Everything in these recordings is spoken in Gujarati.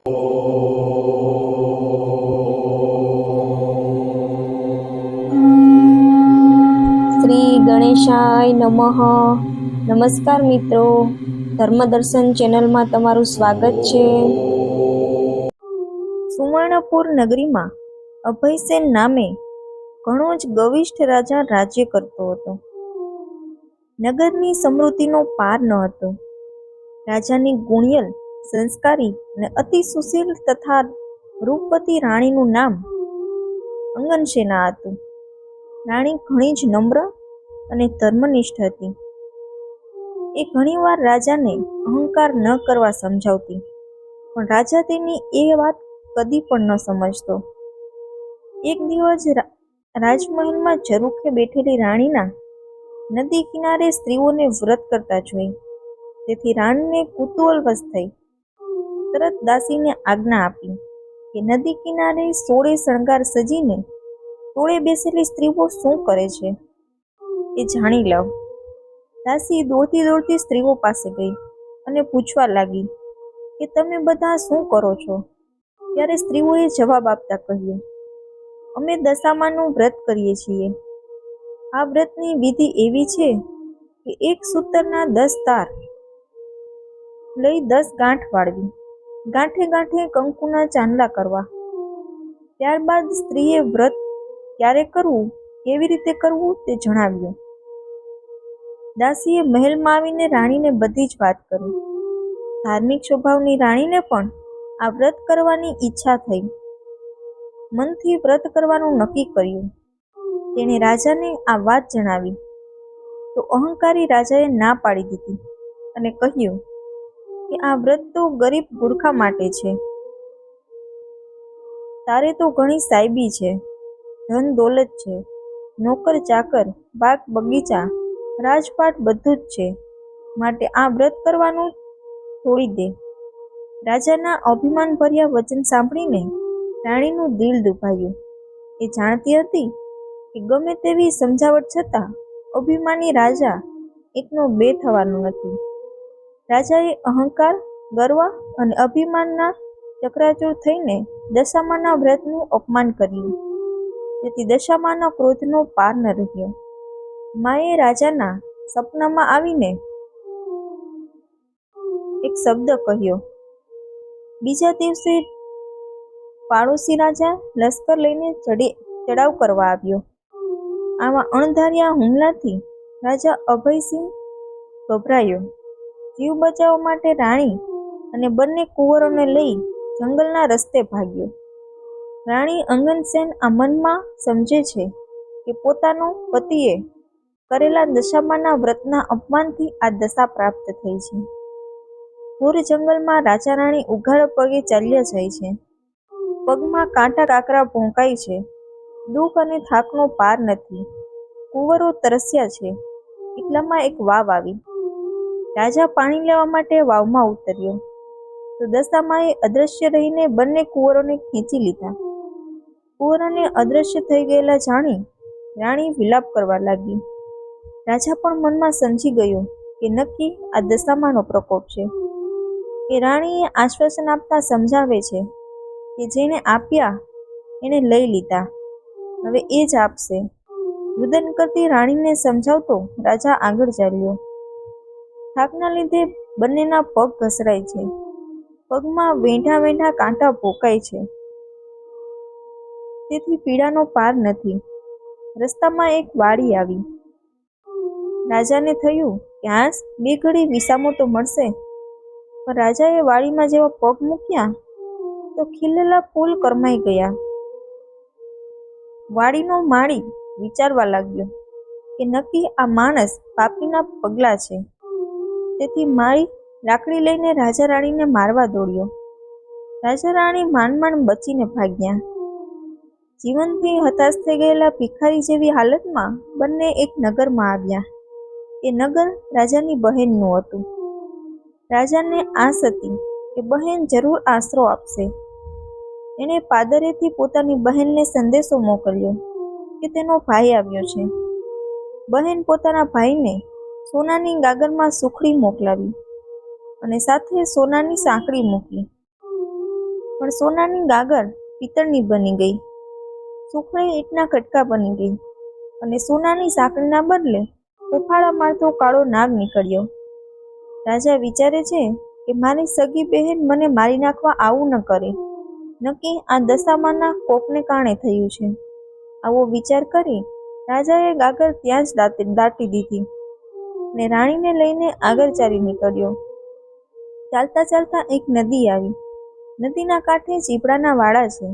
શ્રી ગણેશાય નમઃ. નમસ્કાર મિત્રો. ધર્મદર્શન ચેનલમાં તમારું સ્વાગત છે. સુવર્ણપુર નગરીમાં અભયસેન નામે ઘણો જ ગવિષ્ઠ રાજા રાજ્ય કરતો હતો. નગરની સમૃદ્ધિનો પાર ન હતો. રાજાની ગુણિયલ સંસ્કારી અને અતિ સુશીલ તથા રૂપવતી રાણીનું નામ અંગનસેના હતું. રાણી ઘણી જ નમ્ર અને ધર્મનિષ્ઠ હતી. એ ઘણીવાર રાજાને અહંકાર ન કરવા સમજાવતી, પણ રાજા તેની એ વાત કદી પણ ન સમજતો. એક દિવસ રાજમહેલમાં ઝરૂખે બેઠેલી રાણીના નદી કિનારે સ્ત્રીઓને વ્રત કરતા જોઈ. તેથી રાણીને કુતૂહલવશ થઈ તરત દાસીને આજ્ઞા આપી કે નદી કિનારે સોળે શણગાર સજીને ટોળે બેસેલી સ્ત્રીઓ શું કરે છે? એ જાણી લઉં દાસી દોડતી દોડતી સ્ત્રીઓ પાસે ગઈ અને પૂછવા લાગી કે તમે બધા શું કરો છો? ત્યારે સ્ત્રીઓએ જવાબ આપતા કહ્યું, અમે દશામાનું વ્રત કરીએ છીએ. આ વ્રતની વિધિ એવી છે કે એક સૂતરના દસ તાર લઈ દસ ગાંઠ વાળવી. ગાંઠે ગાંઠે કંકુના ચાંદલા કરવા. ત્યારબાદ સ્ત્રીએ વ્રત ક્યારે કરવું, કેવી રીતે કરવું તે જણાવ્યું. દાસીએ મહેલમાં આવીને રાણીને બધી જ વાત કરી. ધાર્મિક સ્વભાવની રાણીને પણ આ વ્રત કરવાની ઈચ્છા થઈ. મનથી વ્રત કરવાનું નક્કી કર્યું. તેણે રાજાને આ વાત જણાવી. તો અહંકારી રાજાએ ના પાડી દીધી અને કહ્યું કે આ વ્રત તો ગરીબ ગુરખા માટે છે. તારે તો ઘણી સાયબી છે. ધન દોલત છે. નોકર ચાકર, બાગ બગીચા, રાજપાટ બધું જ છે. માટે આ વ્રત કરવાનું છોડી દે. રાજાના અભિમાન ભર્યા વચન સાંભળીને રાણીનું દિલ દુભાયું. એ જાણતી હતી કે ગમે તેવી સમજાવટ છતાં અભિમાની રાજા એકનો બે થવાનું નથી. રાજાએ અહંકાર, ગર્વ અને અભિમાનના ચક્રાચૂર થઈને દશામાના વ્રતનું અપમાન કર્યું. તેથી દશામાના ક્રોધનો પાર ન રહ્યો. માએ રાજાના સપનામાં આવીને એક શબ્દ કહ્યો. બીજા દિવસે પાડોશી રાજા લશ્કર લઈને ચડી, ચડાવ કરવા આવ્યો. આવા અણધાર્યા હુમલાથી રાજા અભયસિંહ ગભરાયો. જીવ બચાવવા માટે રાણી અને બંને કુંવરોને લઈ જંગલના રસ્તે ભાગ્યો. રાણી અંગનસેન આ મનમાં સમજે છે કે પોતાનો પતિએ કરેલા દશામાના વ્રતના અપમાનથી આ દશા પ્રાપ્ત થઈ છે. ઘોર જંગલમાં રાજા રાણી ઉઘાડ પગે ચાલ્યા જાય છે. પગમાં કાંટા કાકરા ભોંકાય છે. દુઃખ અને થાકનો પાર નથી. કુંવરો તરસ્યા છે. એટલામાં એક વાવ આવી. રાજા પાણી લેવા માટે વાવમાં ઉતર્યો. તો દશામાએ અદ્રશ્ય રહીને બંને કુંવરોને ખેંચી લીધા. કુંવરોને અદ્રશ્ય થઈ ગયેલા જાણી રાણી વિલાપ કરવા લાગી. રાજા પણ મનમાં સમજી ગયો કે નક્કી આ દશામાનો પ્રકોપ છે. એ રાણીએ આશ્વાસન આપતા સમજાવે છે કે જેણે આપ્યા એણે લઈ લીધા. હવે એ જ આપશે. રુદન કરતી રાણીને સમજાવતો રાજા આગળ ચાલ્યો. થાકના લીધે બંનેના પગ ઘસરાય છે. પગમાં વેંઠા વેંઠા કાંટા પોકાય છે. તેથી પીડાનો પાર નથી. રસ્તામાં એક વાડી આવી. રાજાને થયું કે હાંસ બે ઘડી વિસામો તો મળશે. પણ રાજાએ વાડીમાં જેવા પગ મૂક્યા તો ખીલેલા ફૂલ કરમાઈ ગયા. વાડીનો માળી વિચારવા લાગ્યો કે નક્કી આ માણસ પાપીના પગલા છે. તેથી માળી લાકડી લઈને રાજા રાણીને મારવા દોડ્યો. રાજા રાણી માંડ માંડ બચીને ભાગ્યા. જીવનથી હતાશ થઈ ગયેલા ભિખારી જેવી હાલતમાં બંને એક નગરમાં આવ્યા. એ નગર રાજાની બહેનનું હતું. રાજાને આસ હતી કે બહેન જરૂર આશરો આપશે. એણે પાદરેથી પોતાની બહેનને સંદેશો મોકલ્યો કે તેનો ભાઈ આવ્યો છે. બહેન પોતાના ભાઈને સોનાની ગાગરમાં સુખડી મોકલાવી અને સાથે સોનાની સાંકળી મૂકી. પણ સોનાની ગાગર પિત્તળની બની ગઈ. સુખડી ઈંટના કટકા બની ગઈ અને સોનાની સાંકળીના બદલે ઉફાળા મારતો કાળો નાગ નીકળ્યો. રાજા વિચારે છે કે મારી સગી બહેન મને મારી નાખવા આવું ન કરે. નક્કી આ દશામાના કોપને કારણે થયું છે. આવો વિચાર કરી રાજાએ ગાગર ત્યાં જ દાટી દીધી. ને રાણીને લઈને આગળ ચાલી નીકળ્યો. ચાલતા ચાલતા એક નદી આવી. નદીના કાંઠે ચીપડાના વાડા છે.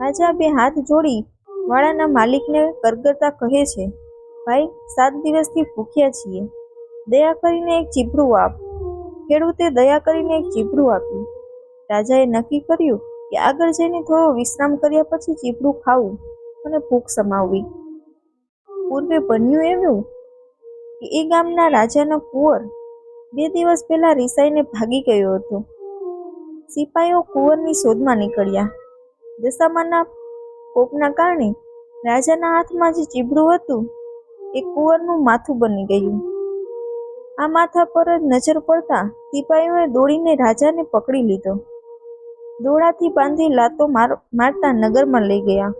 રાજા બે હાથ જોડી વાડાના માલિકને કરગરતા કહે છે, ભાઈ, સાત દિવસથી ભૂખ્યા છીએ. દયા કરીને એક ચીપડું આપ. ખેડૂતે દયા કરીને એક ચીપડું આપ્યું. રાજાએ નક્કી કર્યું કે આગળ જઈને થોડો વિશ્રામ કર્યા પછી ચીપડું ખાવું અને ભૂખ સમાવવી. પૂર્વે બન્યું એવું કે એ ગામના રાજાનો કુંવર બે દિવસ પહેલા રિસાઈને ભાગી ગયો હતો. સિપાઈઓ કુંવરની શોધમાં નીકળ્યા. દશામાના કોપના કારણે રાજાના હાથમાં જે ચીબડું હતું, એ કુંવરનું માથું બની ગયું. આ માથા પર જ નજર પડતા સિપાઈઓએ દોડીને રાજાને પકડી લીધો. દોડાથી બાંધી લાતો માર, મારતા નગરમાં લઈ ગયા.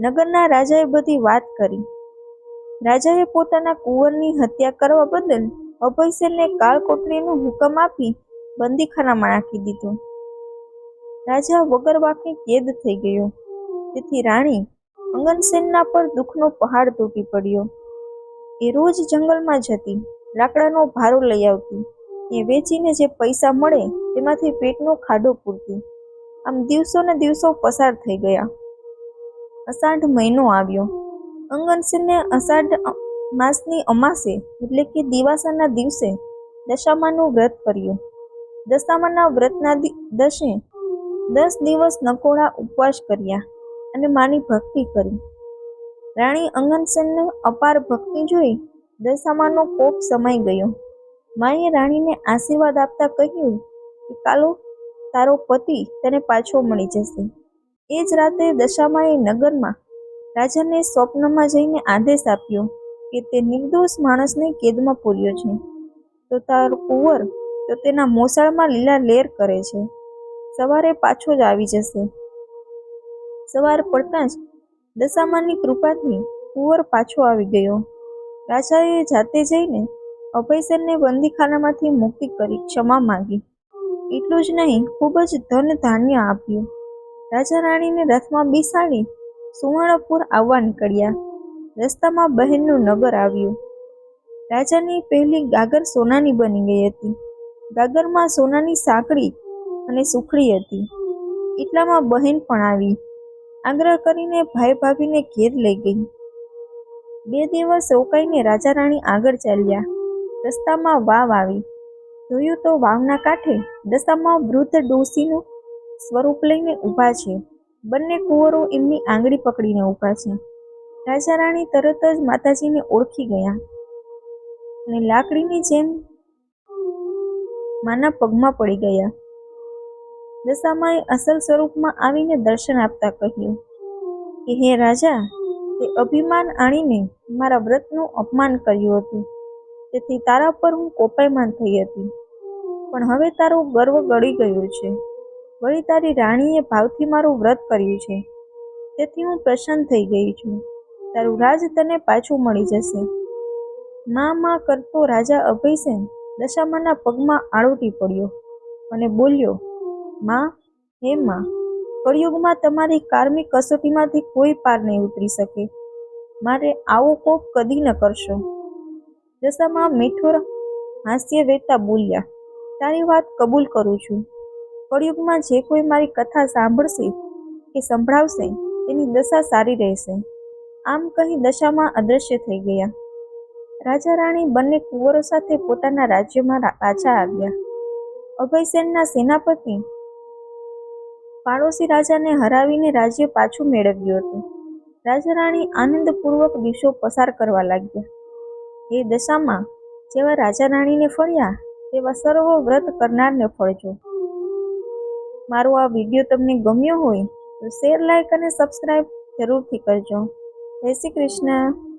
નગરના રાજાએ બધી વાત કરી. રાજાએ પોતાના કુંવરની હત્યા કરવા બદલ અભયસેનને કાળકોટરીનો હુકમ આપી બંદીખાનામાં નાખી દીધો. રાજા વગર વાંકે કેદ થઈ ગયો. તેથી રાણી અંગનસેનના પર દુઃખનો પહાડ તૂટી પડ્યો. એ રોજ જંગલમાં જતી, લાકડાનો ભારો લઈ આવતી, એ વેચીને જે પૈસા મળે તેમાંથી પેટનો ખાડો પૂરતી, આમ દિવસો ને દિવસો પસાર થઈ ગયા. અષાઢ મહિનો આવ્યો. અંગનસેને અષાઢ માસની અમાસે, એટલે કે દિવાસાના દિવસે, દશામાનું વ્રત કર્યું. દશામાના વ્રતના દશે દસ દિવસ નકોડા ઉપવાસ કર્યા અને માની ભક્તિ કરી. રાણી અંગનસેનને અપાર ભક્તિ જોઈ દશામાનો કોપ સમાઈ ગયો. માએ રાણીને આશીર્વાદ આપતા કહ્યું કે, કાલો, તારો પતિ તને પાછો મળી જશે. એ જ રાતે દશામાએ નગરમાં રાજાને સ્વપ્નમાં જઈને આદેશ આપ્યો કે તે નિર્દોષ માણસને કેદમાં પૂર્યો છે. તો તારો કુંવર તો તેના મોસાળમાં લીલા લેર કરે છે. સવારે પાછો જ આવી જશે. સવાર પડતા જ દશામાની કૃપાથી કુંવર પાછો આવી ગયો. રાજાએ જાતે જઈને અભયસેનને બંદીખાનામાંથી મુક્તિ કરી ક્ષમા માંગી. એટલું જ નહીં, ખૂબ જ ધન ધાન્ય આપ્યું. રાજા રાણીને રથમાં બેસાડી સુવર્ણપુર આવવા નીકળ્યા. રસ્તામાં બહેનનું નગર આવ્યું. રાજાની પહેલી ગાગર સોનાની બની ગઈ હતી. ગાગરમાં સોનાની સાંકળી અને સુખડી હતી. એટલામાં બહેન પણ આવી. આગ્રહ કરીને ભાઈ ભાભીને ઘેર લઈ ગઈ. બે દિવસ રોકાઈને રાજા રાણી આગળ ચાલ્યા. રસ્તામાં વાવ આવી. જોયું તો વાવના કાંઠે દશામાં વૃદ્ધ ડોસીનું સ્વરૂપ લઈને ઊભા છે. બંને કુંવરો એમની આંગળી પકડીને ઊભા છે. રાજા રાણી તરત જ માતાજીને ઓળખી ગયા. અને લાકડીની જેમ માના પગમાં પડી ગયા. દશામાએ અસલ સ્વરૂપમાં આવીને દર્શન આપતા કહ્યું કે, હે રાજા, તે અભિમાન આણીને મારા વ્રતનું અપમાન કર્યું હતું. તેથી તારા પર હું કોપાયમાન થઈ હતી. પણ હવે તારો ગર્વ ગળી ગયો છે. વળી તારી રાણીએ ભાવથી મારું વ્રત કર્યું છે. તેથી હું પ્રસન્ન થઈ ગઈ છું. તારું રાજ તને પાછું મળી જશે. મા મા કરતો રાજા અભયસેન દશામાના પગમાં આળોટી પડ્યો અને બોલ્યો, માં, હે માં, કળિયુગમાં તમારી કારમી કસોટીમાંથી કોઈ પાર નહીં ઉતરી શકે. મારે આવો કોપ કદી ન કરશો. દશામાં મીઠુર હાસ્ય વેતા બોલ્યા, તારી વાત કબૂલ કરું છું. કળિયુગમાં જે કોઈ મારી કથા સાંભળશે કે સંભળાવશે, તેની દશા સારી રહેશે. આમ કહી દશામાં અદૃશ્ય થઈ ગયા. રાજા રાણી બંને કુંવરો સાથે પોતાના રાજ્યમાં પાછા આવ્યા. અભયસેનના સેનાપતિ પાડોશી રાજાને હરાવીને રાજ્ય પાછું મેળવ્યું હતું. રાજા રાણી આનંદપૂર્વક દિવસો પસાર કરવા લાગ્યા. એ દશામાં જેવા રાજા રાણીને ફળ્યા, તેવા સર્વ વ્રત કરનારને ફળજો. મારો આ વીડિયો તમને ગમ્યો હોય તો શેર લાઇક અને સબસ્ક્રાઈબ જરૂરથી કરજો. જય શ્રી કૃષ્ણ.